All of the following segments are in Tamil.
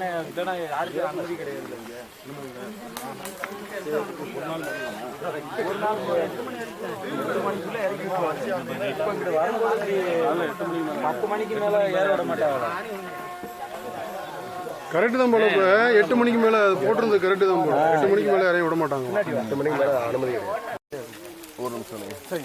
தானே இல்லைன்னா யாருக்கு அனுமதி கிடையாது இங்க ஒரு நாள் எட்டு மணிக்குள்ள இறக்கி விட்டுருவாங்க இப்போ இங்கிட்டு வரும்போது பத்து மணிக்கு மேல ஏற விட மாட்டாங்க கரெக்டு தான் போல இப்போ. எட்டு மணிக்கு மேலே அது போட்டிருந்தது கரெக்டு தான் போல. எட்டு மணிக்கு மேலே இறங்கி விட மாட்டாங்க. எட்டு மணிக்கு மேலே அனுமதி கிடையாது. ஒரு நிமிஷம் சரி.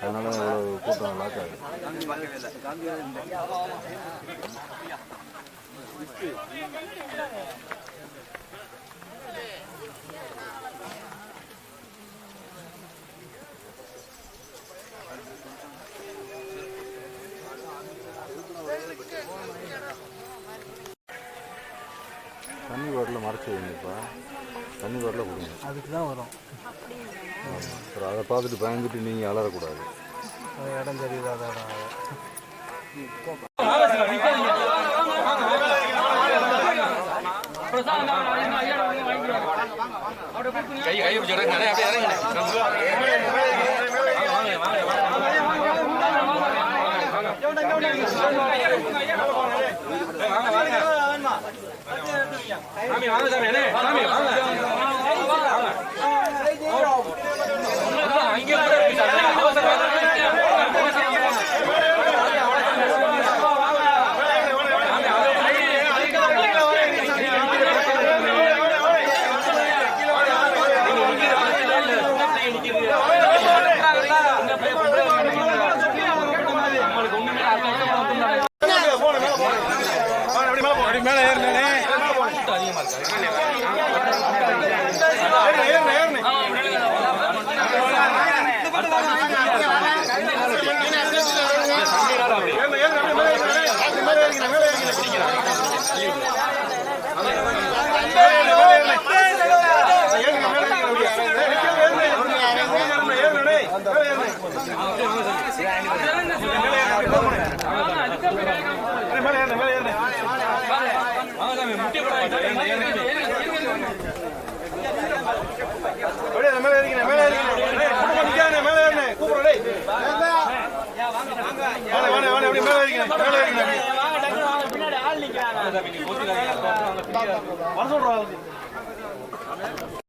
அதனால இவ்வளவு கூட்டம் லாக் ஆகுது தண்ணி பாட்டில் மறைச்சி வைங்கப்பா. தண்ணி பாட்டில் கொடுங்க. அதுக்கு தான் வரும். அப்புறம் அதை பார்த்துட்டு பயந்துட்டு நீங்கள் அலறக்கூடாது. இடம் தெரியுது அதோட வாங்க. சாமி வாங்க சாமி சாமி வாங்க. you.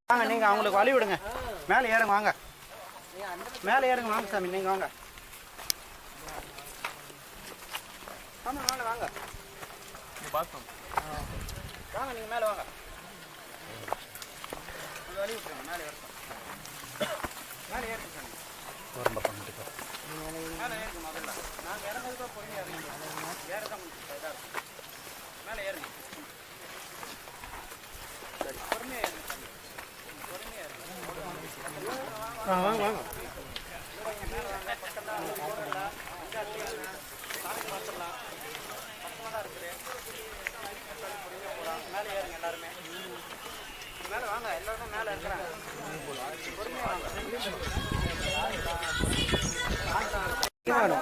வாங்க நீங்க அவங்களுக்கு வழி விடுங்க. மேலே ஏறுங்க வாங்க. மேலே ஏறுங்க வாங்க சாமி நீங்க வாங்க. ஆமா வாங்க வாங்க. வாங்க நீங்க மேலே வாங்க. வழி விட்டுருங்க மேலே ஏறுங்க. மேலே ஏறுங்க சாமி. மேலே ஏறுங்க முதல்ல நாங்க இறங்குறதுக்கு பொறுமையா மேலே ஏறுங்க மேலே மேலே வாங்க எல்லாருமே மேலே இருக்கிறாங்க வாங்க.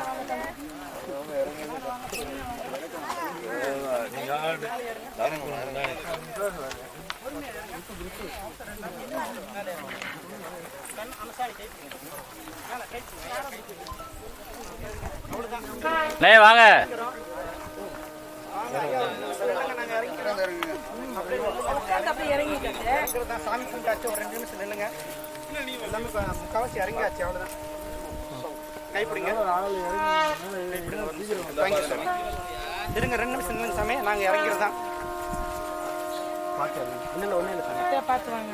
வாங்க. சாமி கும்பிட்டாச்சு ஒரு ரெண்டு நிமிஷம் நில்லுங்க எல்லாமே முக்காவாசி இறங்கியாச்சு அவ்வளோதான் கைப்பிடிங்க தேங்க்யூ சாமி இருங்க ரெண்டு நிமிஷம் நிமிஷம் சாமி. நாங்கள் இறங்கிறது தான் பார்த்து ஒன்றும் இல்லை ஒன்றும் இல்லை சாமி பார்த்து வாங்க.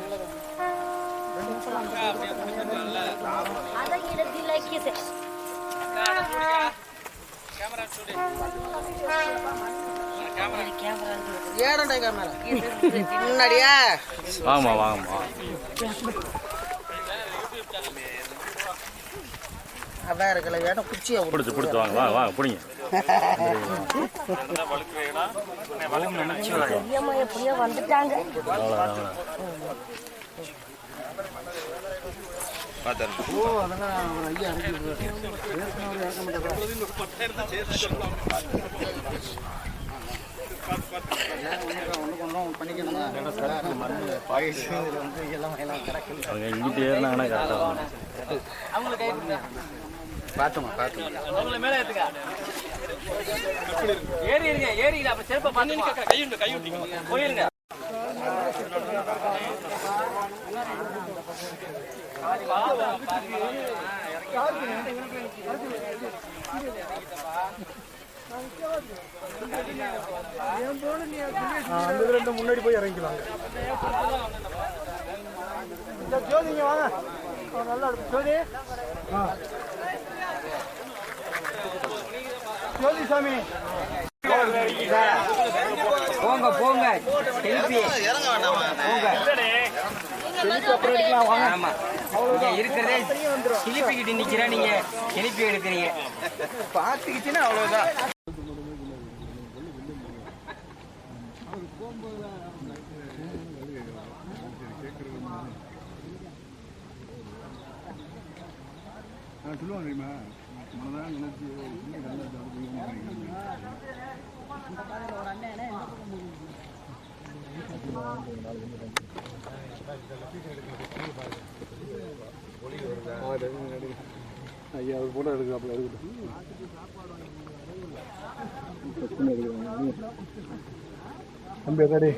முன்னாடியா? வாங்கம்மா வாங்கம்மா அதான் இருக்கல வேணும் குச்சியை பிடிச்சி பிடிச்சி வாங்க வாங்க வாங்க பிடிங்க. எப்படியோ வந்துட்டாங்க அவங்க இங்கிட்டு கரெக்டாக பார்த்துமா பார்த்துமா ஏறிடுங்க ஏறிடுங்க அப்ப செருப்பை பார்த்து கையுண்டு கையுண்டு போயிருங்க. அந்த முன்னாடி போய் இறங்கிக்கலாங்க. இந்த ஜோதி இங்க வாங்க. நல்லா இருக்கும் ஜோதி. ஆ. ஜோதி சாமி. போங்க போங்க. செல்ஃபி. ஆமா. இங்க இருக்கிறதே சிலிப்பிக்கிட்டு நிக்கிற நீங்க. செல்ஃபி எடுக்கிறீங்க. பாத்துக்கிச்சுன்னா அவ்வளவுதான். சொல்லுவாங்க தெரியுமா ஐயா ஒரு போட்டோ எடுக்கிறாப்புல எடுக்கட்டும். தம்பி அதாடி